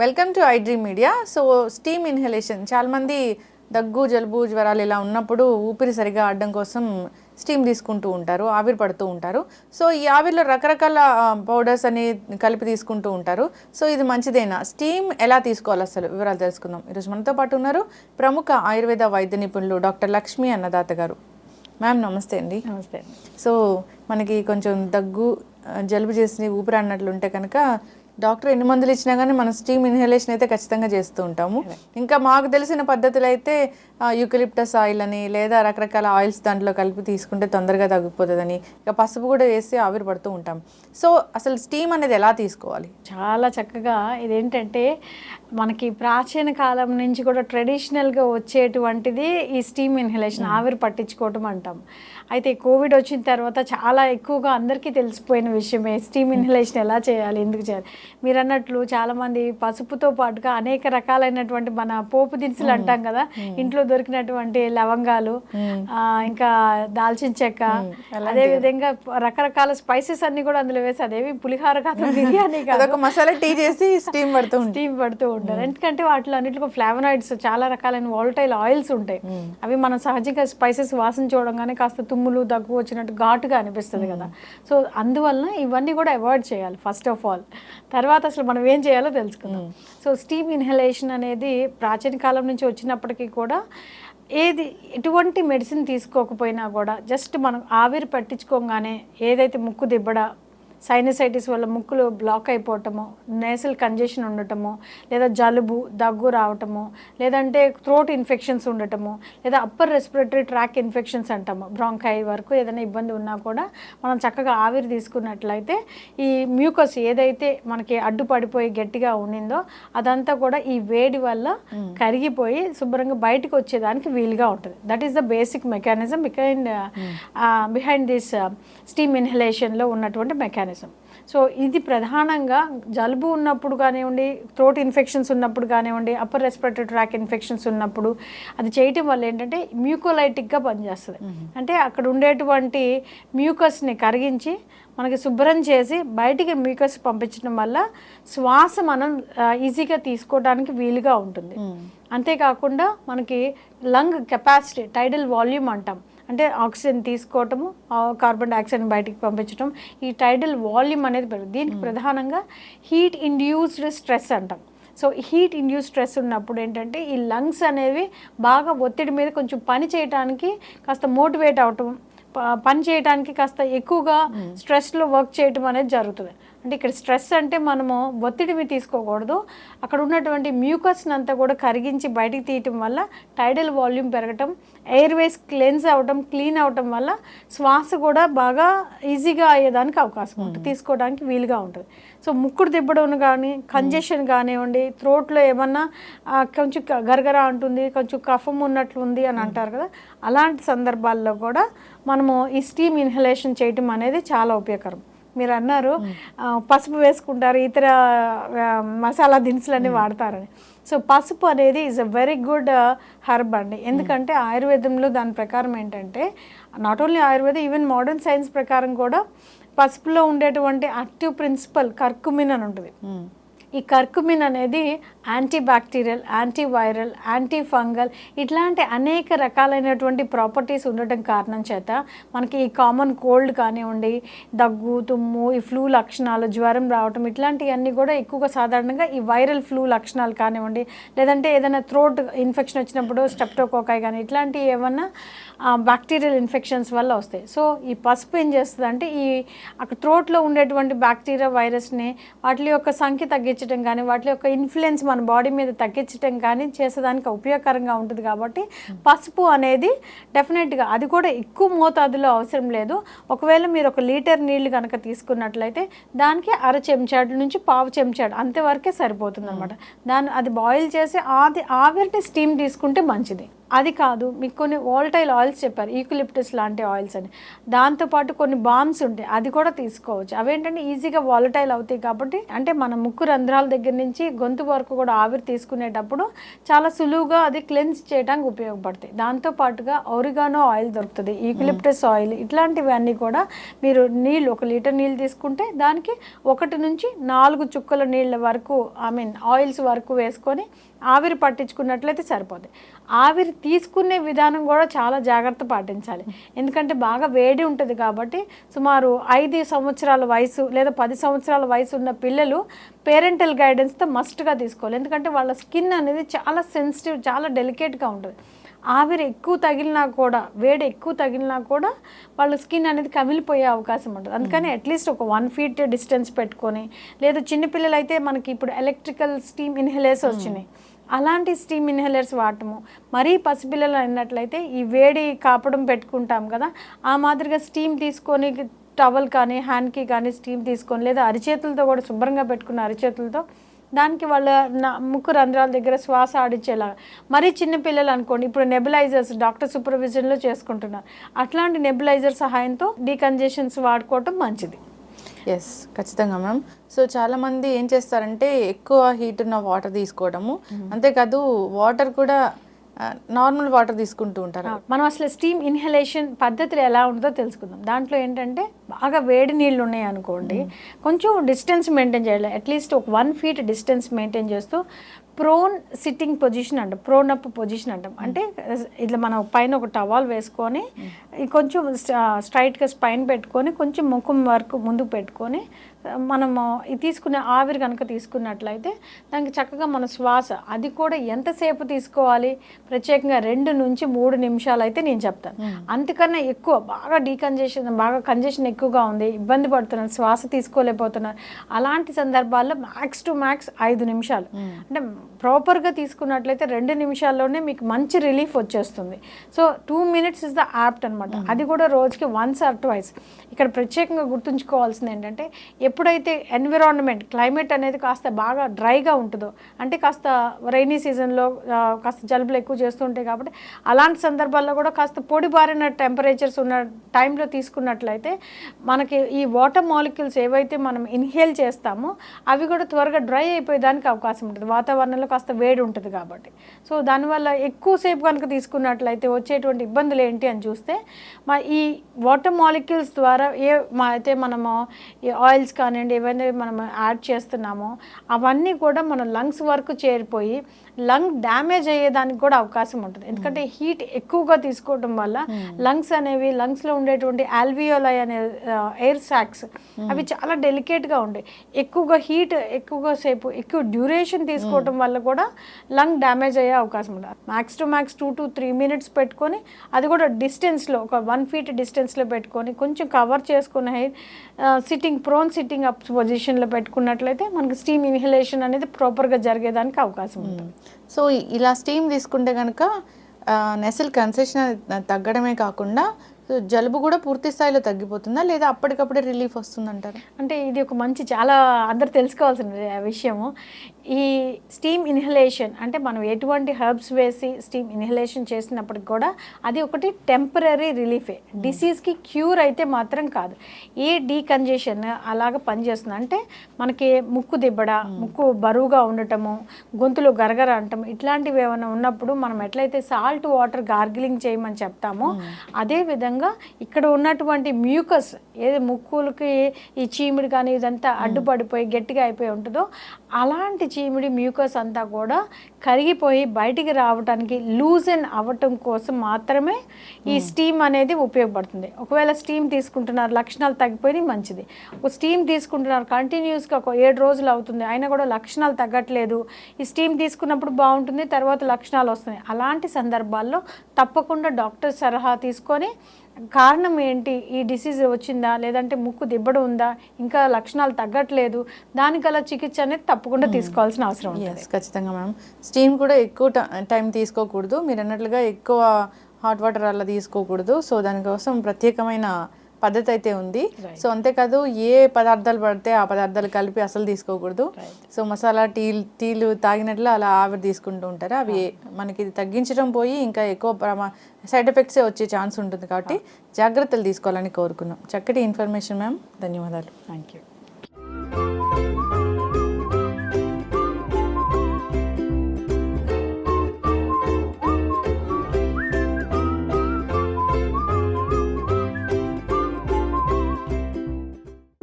Welcome to I dream media so steam inhalation చాలామంది దగ్గు జలుబు జ్వరాలు ఇలా ఉన్నప్పుడు ఊపిరి సరిగా ఆడడం కోసం స్టీమ్ తీసుకుంటూ ఉంటారు ఆవిరి పడుతూ ఉంటారు. సో ఈ ఆవిరిలో రకరకాల పౌడర్స్ అని కలిపి తీసుకుంటూ ఉంటారు. సో ఇది మంచిదేనా? స్టీమ్ ఎలా తీసుకోవాలి అసలు? వివరాలు తెలుసుకుందాం. ఈరోజు మనతో పాటు ఉన్నారు ప్రముఖ ఆయుర్వేద వైద్య నిపుణులు డాక్టర్ లక్ష్మి అన్నదాత గారు. మ్యామ్ నమస్తే అండి. నమస్తే. సో మనకి కొంచెం దగ్గు జలుబు చేసి ఊపిరి అన్నట్లు ఉంటే కనుక డాక్టర్ ఎన్ని మందులు ఇచ్చినా కానీ మనం స్టీమ్ ఇన్హలేషన్ అయితే ఖచ్చితంగా చేస్తూ ఉంటాము. ఇంకా మాకు తెలిసిన పద్ధతులు అయితే యూకలిప్టస్ ఆయిల్ అని లేదా రకరకాల ఆయిల్స్ దాంట్లో కలిపి తీసుకుంటే తొందరగా తగ్గిపోతుందని ఇక పసుపు కూడా వేసి ఆవిరి పడుతూ ఉంటాం. సో అసలు స్టీమ్ అనేది ఎలా తీసుకోవాలి? చాలా చక్కగా ఇదేంటంటే మనకి ప్రాచీన కాలం నుంచి కూడా ట్రెడిషనల్గా వచ్చేటువంటిది ఈ స్టీమ్ ఇన్హలేషన్ ఆవిరి పట్టించుకోవటం అంటాం. అయితే కోవిడ్ వచ్చిన తర్వాత చాలా ఎక్కువగా అందరికీ తెలిసిపోయిన విషయమే స్టీమ్ ఇన్హలేషన్ ఎలా చేయాలి ఎందుకు చేయాలి? మీరు అన్నట్లు చాలామంది పసుపుతో పాటుగా అనేక రకాలైనటువంటి మన పోపు దినుసులు అంటాం కదా ఇంట్లో దొరికినటువంటి లవంగాలు ఇంకా దాల్చిన చెక్క అదే విధంగా రకరకాల స్పైసెస్ అన్ని కూడా అందులో వేసి అదేవి పులిహార కాదు బిర్యానీ కాదు. మసాలా టీ చేసి స్టీమ్ పడుతూ స్టీమ్ పడుతూ ఉంటారు ఎందుకంటే వాటిలో అన్నింటిలో ఫ్లావనాయిడ్స్ చాలా రకాలైన వాలటైల్ ఆయిల్స్ ఉంటాయి. అవి మనం సహజంగా స్పైసెస్ వాసన చూడంగానే కాస్త తుమ్ములు దగ్గు వచ్చినట్టు ఘాటుగా అనిపిస్తుంది కదా. సో అందువలన ఇవన్నీ కూడా అవాయిడ్ చేయాలి ఫస్ట్ ఆఫ్ ఆల్ తర్వాత అసలు మనం ఏం చేయాలో తెలుసుకుందాం. సో స్టీమ్ ఇన్హలేషన్ అనేది ప్రాచీన కాలం నుంచి వచ్చినప్పటికీ కూడా ఏది ఎటువంటి మెడిసిన్ తీసుకోకపోయినా కూడా జస్ట్ మనం ఆవిరి పట్టించుకోగానే ఏదైతే ముక్కు దిబ్బడ సైనసైటిస్ వల్ల ముక్కులు బ్లాక్ అయిపోవటము నేసల్ కంజెషన్ ఉండటము లేదా జలుబు దగ్గు రావటము లేదంటే థ్రోట్ ఇన్ఫెక్షన్స్ ఉండటము లేదా అప్పర్ రెస్పిరేటరీ ట్రాక్ ఇన్ఫెక్షన్స్ అంటాము. బ్రాంకై వరకు ఏదైనా ఇబ్బంది ఉన్నా కూడా మనం చక్కగా ఆవిరి తీసుకున్నట్లయితే ఈ మ్యూకస్ ఏదైతే మనకి అడ్డుపడిపోయి గట్టిగా ఉండిందో అదంతా కూడా ఈ వేడి వల్ల కరిగిపోయి శుభ్రంగా బయటకు వచ్చేదానికి వీలుగా ఉంటుంది. That is the basic mechanism behind behind this steam ఇన్హలేషన్లో ఉన్నటువంటి మెకానిజం సో ఇది ప్రధానంగా జలుబు ఉన్నప్పుడు కానివ్వండి థ్రోట్ ఇన్ఫెక్షన్స్ ఉన్నప్పుడు కానివ్వండి అప్పర్ రెస్పిరేటరీ ట్రాక్ ఇన్ఫెక్షన్స్ ఉన్నప్పుడు అది చేయటం వల్ల ఏంటంటే మ్యూకోలైటిక్గా పనిచేస్తుంది. అంటే అక్కడ ఉండేటువంటి మ్యూకస్ని కరిగించి మనకి శుభ్రం చేసి బయటికి మ్యూకస్ పంపించడం వల్ల శ్వాస మనం ఈజీగా తీసుకోవడానికి వీలుగా ఉంటుంది. అంతేకాకుండా మనకి లంగ్ కెపాసిటీ టైడల్ వాల్యూమ్ అంటాం. అంటే ఆక్సిజన్ తీసుకోవటము కార్బన్ డైఆక్సైడ్ బయటికి పంపించడం ఈ టైడల్ వాల్యూమ్ అనేది పెరుగుతుంది. దీనికి ప్రధానంగా హీట్ ఇండ్యూస్డ్ స్ట్రెస్ అంటాం. సో హీట్ ఇండ్యూస్ స్ట్రెస్ ఉన్నప్పుడు ఏంటంటే ఈ లంగ్స్ అనేవి బాగా ఒత్తిడి మీద కొంచెం పని చేయడానికి కాస్త మోటివేట్ అవటం పని చేయడానికి కాస్త ఎక్కువగా స్ట్రెస్లో వర్క్ చేయటం అనేది జరుగుతుంది. అంటే ఇక్కడ స్ట్రెస్ అంటే మనము ఒత్తిడిని తీసుకోకూడదు. అక్కడ ఉన్నటువంటి మ్యూకస్ని అంతా కూడా కరిగించి బయటికి తీయటం వల్ల టైడల్ వాల్యూమ్ పెరగటం ఎయిర్ వేస్ క్లెన్స్ అవటం క్లీన్ అవటం వల్ల శ్వాస కూడా బాగా ఈజీగా అయ్యేదానికి అవకాశం ఉంటుంది. తీసుకోవడానికి వీలుగా ఉంటుంది. సో ముక్కుడు దిబ్బడం కానీ కంజెషన్ కానివ్వండి థ్రోట్లో ఏమన్నా కొంచెం గరగర అంటుంది కొంచెం కఫం ఉన్నట్లుంది అని అంటారు కదా అలాంటి సందర్భాల్లో కూడా మనము ఈ స్టీమ్ ఇన్హలేషన్ చేయటం అనేది చాలా ఉపయోగకరం. మీరు అన్నారు పసుపు వేసుకుంటారు ఇతర మసాలా దినుసులన్నీ వాడతారని. సో పసుపు అనేది is a very good herb అండి. ఎందుకంటే ఆయుర్వేదంలో దాని ప్రకారం ఏంటంటే not only Ayurveda even modern science ప్రకారం కూడా పసుపులో ఉండేటువంటి యాక్టివ్ ప్రిన్సిపల్ కర్కుమిన్ అని ఉంటుంది. ఈ కర్కుమిన్ అనేది anti bacterial anti viral anti fungal ఇట్లాంటి అనేక రకాలైనటువంటి ప్రాపర్టీస్ ఉండటం కారణం చేత మనకి ఈ కామన్ కోల్డ్ కానివ్వండి దగ్గు తుమ్ము ఈ ఫ్లూ లక్షణాలు జ్వరం రావటం ఇట్లాంటివన్నీ కూడా ఎక్కువగా సాధారణంగా ఈ వైరల్ ఫ్లూ లక్షణాలు కానివ్వండి లేదంటే ఏదైనా థ్రోట్ ఇన్ఫెక్షన్ వచ్చినప్పుడు స్టెప్టోకోకాయ్ కానీ ఇట్లాంటి ఏమన్నా బ్యాక్టీరియల్ ఇన్ఫెక్షన్స్ వల్ల వస్తాయి. సో ఈ పసుపు ఏం చేస్తుంది అంటే ఈ అక్కడ థ్రోట్లో ఉండేటువంటి బ్యాక్టీరియా వైరస్ని వాటి యొక్క సంఖ్య తగ్గించడం కానీ వాటి యొక్క ఇన్ఫ్లుయెన్స్ మన బాడీ మీద తగ్గించడం కానీ చేసేదానికి ఉపయోగకరంగా ఉంటుంది కాబట్టి పసుపు అనేది డెఫినెట్గా అది కూడా ఎక్కువ మోతాదులో అవసరం లేదు. ఒకవేళ మీరు ఒక లీటర్ నీళ్ళు కనుక తీసుకున్నట్లయితే దానికి అర చెంచాడు నుంచి పావు చెంచాడు అంతవరకే సరిపోతుంది అనమాట దాన్ని అది బాయిల్ చేసి అది ఆవిరిని స్టీమ్ తీసుకుంటే మంచిది. అది కాదు మీకు కొన్ని వాల్టైల్ ఆయిల్స్ చెప్పారు ఈక్లిప్టస్ లాంటి ఆయిల్స్ అని. దాంతోపాటు కొన్ని బామ్స్ ఉంటాయి అది కూడా తీసుకోవచ్చు. అవేంటంటే ఈజీగా వాలటైల్ అవుతాయి కాబట్టి అంటే మన ముక్కు రంధ్రాల దగ్గర నుంచి గొంతు వరకు కూడా ఆవిరి తీసుకునేటప్పుడు చాలా సులువుగా అది క్లెన్స్ చేయడానికి ఉపయోగపడతాయి. దాంతో పాటుగా ఒరిగానో ఆయిల్ దొరుకుతుంది ఈక్లిప్టస్ ఆయిల్ ఇట్లాంటివన్నీ కూడా మీరు నీళ్ళు ఒక లీటర్ నీళ్ళు తీసుకుంటే దానికి ఒకటి నుంచి నాలుగు చుక్కల నీళ్ళ వరకు ఐ మీన్ ఆయిల్స్ వరకు వేసుకొని ఆవిరి పట్టించుకున్నట్లయితే సరిపోతుంది ఆవిరి తీసుకునే విధానం కూడా చాలా జాగ్రత్త పాటించాలి. ఎందుకంటే బాగా వేడి ఉంటుంది కాబట్టి సుమారు ఐదు సంవత్సరాల వయసు లేదా పది సంవత్సరాల వయసు ఉన్న పిల్లలు పేరెంటల్ గైడెన్స్తో మస్ట్గా తీసుకోవాలి. ఎందుకంటే వాళ్ళ స్కిన్ అనేది చాలా సెన్సిటివ్ చాలా డెలికేట్గా ఉంటుంది. ఆవిరి ఎక్కువ తగిలినా కూడా వేడి ఎక్కువ తగిలినా కూడా వాళ్ళ స్కిన్ అనేది కమిలిపోయే అవకాశం ఉంటుంది. అందుకని అట్లీస్ట్ ఒక వన్ ఫీట్ డిస్టెన్స్ పెట్టుకొని లేదా చిన్నపిల్లలు అయితే మనకి ఇప్పుడు ఎలక్ట్రికల్ స్టీమ్ ఇన్హేలర్స్ వచ్చినాయి. అలాంటి స్టీమ్ ఇన్హేలర్స్ వాడటము. మరీ పసిపిల్లలు అన్నట్లయితే ఈ వేడి కాపడం పెట్టుకుంటాం కదా ఆ మాదిరిగా స్టీమ్ తీసుకొని టవల్ కానీ హ్యాండ్కి కానీ స్టీమ్ తీసుకొని లేదా అరిచేతులతో కూడా శుభ్రంగా పెట్టుకున్న అరిచేతులతో దానికి వాళ్ళ నా- ముక్కు రంధ్రాల దగ్గర శ్వాస ఆడించేలా మరీ చిన్నపిల్లలు అనుకోండి ఇప్పుడు నెబులైజర్స్ డాక్టర్ సూపర్విజన్లో చేసుకుంటున్నారు. అట్లాంటి నెబులైజర్ సహాయంతో డీకంజెషన్స్ వాడుకోవటం మంచిది. ఎస్ ఖచ్చితంగా మ్యామ్ సో చాలా మంది ఏం చేస్తారంటే ఎక్కువ హీట్ ఉన్న వాటర్ తీసుకోవడము. అంతేకాదు వాటర్ కూడా నార్మల్ వాటర్ తీసుకుంటూ ఉంటారు. మనం అసలు స్టీమ్ ఇన్హలేషన్ పద్ధతులు ఎలా ఉంటుందో తెలుసుకుందాం. దాంట్లో ఏంటంటే బాగా వేడి నీళ్ళు ఉన్నాయి అనుకోండి కొంచెం డిస్టెన్స్ మెయింటైన్ చేయాలి. అట్లీస్ట్ ఒక వన్ ఫీట్ డిస్టెన్స్ మెయింటైన్ చేస్తూ ప్రోన్ సిట్టింగ్ పొజిషన్ అంటాం ప్రోన్ అప్ పొజిషన్ అంటాం. అంటే ఇట్లా మనం పైన ఒక టవాల్ వేసుకొని కొంచెం స్ట్రైట్గా స్పైన్ పెట్టుకొని కొంచెం ముఖం వరకు ముందుకు పెట్టుకొని మనము తీసుకునే ఆవిరి కనుక తీసుకున్నట్లయితే దానికి చక్కగా మన శ్వాస అది కూడా ఎంతసేపు తీసుకోవాలి? ప్రత్యేకంగా రెండు నుంచి మూడు నిమిషాలు అయితే నేను చెప్తాను. అంతకన్నా ఎక్కువ బాగా డీకంజెషన్ బాగా కంజెషన్ ఎక్కువగా ఉంది ఇబ్బంది పడుతున్నారు శ్వాస తీసుకోలేకపోతున్నారు. అలాంటి సందర్భాల్లో మ్యాక్స్ టు మ్యాక్స్ ఐదు నిమిషాలు. అంటే ప్రాపర్గా తీసుకున్నట్లయితే రెండు నిమిషాల్లోనే మీకు మంచి రిలీఫ్ వచ్చేస్తుంది. So two minutes is the apt అనమాట అది కూడా రోజుకి వన్స్ ఆర్ ట్వైస్ ఇక్కడ ప్రత్యేకంగా గుర్తుంచుకోవాల్సింది ఏంటంటే ఎప్పుడైతే ఎన్విరాన్మెంట్ క్లైమేట్ అనేది కాస్త బాగా డ్రైగా ఉంటుందో అంటే కాస్త రైనీ సీజన్లో కాస్త జలుబులు ఎక్కువ చేస్తుంటాయి కాబట్టి అలాంటి సందర్భాల్లో కూడా కాస్త పొడిబారిన టెంపరేచర్స్ ఉన్న టైంలో తీసుకున్నట్లయితే మనకి ఈ వాటర్ మాలిక్యూల్స్ ఏవైతే మనం ఇన్హేల్ చేస్తామో అవి కూడా త్వరగా డ్రై అయిపోయేదానికి అవకాశం ఉంటుంది. వాతావరణంలో కాస్త వేడి ఉంటుంది కాబట్టి. సో దానివల్ల ఎక్కువసేపు కనుక తీసుకున్నట్లయితే వచ్చేటువంటి ఇబ్బందులు ఏంటి అని చూస్తే మా ఈ వాటర్ మాలిక్యూల్స్ ద్వారా ఏ మా అయితే మనము ఈ ఆయిల్స్ కానివ్వండి ఏవైనా మనం యాడ్ చేస్తున్నామో అవన్నీ కూడా మన లంగ్స్ వరకు చేరిపోయి లంగ్ డ్యామేజ్ అయ్యేదానికి కూడా అవకాశం ఉంటుంది. ఎందుకంటే హీట్ ఎక్కువగా తీసుకోవడం వల్ల లంగ్స్ అనేవి లంగ్స్లో ఉండేటువంటి ఆల్వియోలై అనే ఎయిర్ సాక్స్ అవి చాలా డెలికేట్గా ఉంటాయి ఎక్కువగా హీట్ ఎక్కువగా సేపు ఎక్కువ డ్యూరేషన్ తీసుకోవడం వల్ల కూడా లంగ్ డ్యామేజ్ అయ్యే అవకాశం ఉంటుంది max to max two to three minutes పెట్టుకొని అది కూడా డిస్టెన్స్లో ఒక వన్ ఫీట్ డిస్టెన్స్లో పెట్టుకొని కొంచెం కవర్ చేసుకుని సిట్టింగ్ ప్రోన్ సిట్టింగ్ అప్ పొజిషన్లో పెట్టుకున్నట్లయితే మనకి స్టీమ్ ఇన్హలేషన్ అనేది ప్రాపర్గా జరిగేదానికి అవకాశం ఉంటుంది. సో ఇలా స్టీమ్ తీసుకుంటే కనుక నెసల్ కన్సెషన్ తగ్గడమే కాకుండా జలుబు కూడా పూర్తి స్థాయిలో తగ్గిపోతుందా లేదా అప్పటికప్పుడే రిలీఫ్ వస్తుందంటారు? అంటే ఇది ఒక మంచి చాలా అందరు తెలుసుకోవాల్సిన విషయము. ఈ స్టీమ్ ఇన్హలేషన్ అంటే మనం ఎటువంటి హెర్బ్స్ వేసి స్టీమ్ ఇన్హలేషన్ చేసినప్పటికి కూడా అది ఒకటి టెంపరీ రిలీఫే. డిసీజ్కి క్యూర్ అయితే మాత్రం కాదు. ఏ డీకంజెషన్ అలాగ పనిచేస్తుంది అంటే మనకి ముక్కు దిబ్బడ ముక్కు బరువుగా ఉండటము గొంతులో గరగర అంటం ఇట్లాంటివి ఏమైనా ఉన్నప్పుడు మనం ఎట్లయితే సాల్ట్ వాటర్ గార్గిలింగ్ చేయమని చెప్తామో అదే విధంగా ఇక్కడ ఉన్నటువంటి మ్యూకస్ ఏది ముక్కులకి ఈ చీమిడి కానీ ఇదంతా అడ్డుపడిపోయి గట్టిగా అయిపోయి ఉంటుందో అలాంటి చీమిడి మ్యూకస్ అంతా కూడా కరిగిపోయి బయటికి రావడానికి లూజన్ అవ్వటం కోసం మాత్రమే ఈ స్టీమ్ అనేది ఉపయోగపడుతుంది. ఒకవేళ స్టీమ్ తీసుకుంటున్నారు లక్షణాలు తగ్గిపోయినాయి మంచిది. ఒక స్టీమ్ తీసుకుంటున్నారు కంటిన్యూస్గా ఒక ఏడు రోజులు అవుతుంది అయినా కూడా లక్షణాలు తగ్గట్లేదు. ఈ స్టీమ్ తీసుకున్నప్పుడు బాగుంటుంది తర్వాత లక్షణాలు వస్తున్నాయి. అలాంటి సందర్భాల్లో తప్పకుండా డాక్టర్ సలహా తీసుకొని కారణం ఏంటి? ఈ డిసీజ్ వచ్చిందా? లేదంటే ముక్కు దిబ్బడు ఉందా? ఇంకా లక్షణాలు తగ్గట్లేదు. దానికలా చికిత్స అనేది తప్పకుండా తీసుకోవాల్సిన అవసరం ఉంది ఖచ్చితంగా మ్యామ్ స్టీమ్ కూడా ఎక్కువ టైం తీసుకోకూడదు. మీరు అన్నట్లుగా ఎక్కువ హాట్ వాటర్ అలా తీసుకోకూడదు. సో దానికోసం ప్రత్యేకమైన పద్ధతి అయితే ఉంది సో అంతేకాదు ఏ పదార్థాలు పడితే ఆ పదార్థాలు కలిపి అసలు తీసుకోకూడదు. సో మసాలా టీ టీలు తాగినట్లు అలా ఆవిరి తీసుకుంటూ ఉంటారు. అవి మనకి ఇది తగ్గించడం పోయి ఇంకా ఎక్కువ సైడ్ ఎఫెక్ట్సే వచ్చే ఛాన్స్ ఉంటుంది కాబట్టి జాగ్రత్తలు తీసుకోవాలని కోరుకున్నాం. చక్కటి ఇన్ఫర్మేషన్ మ్యామ్ ధన్యవాదాలు. Thank you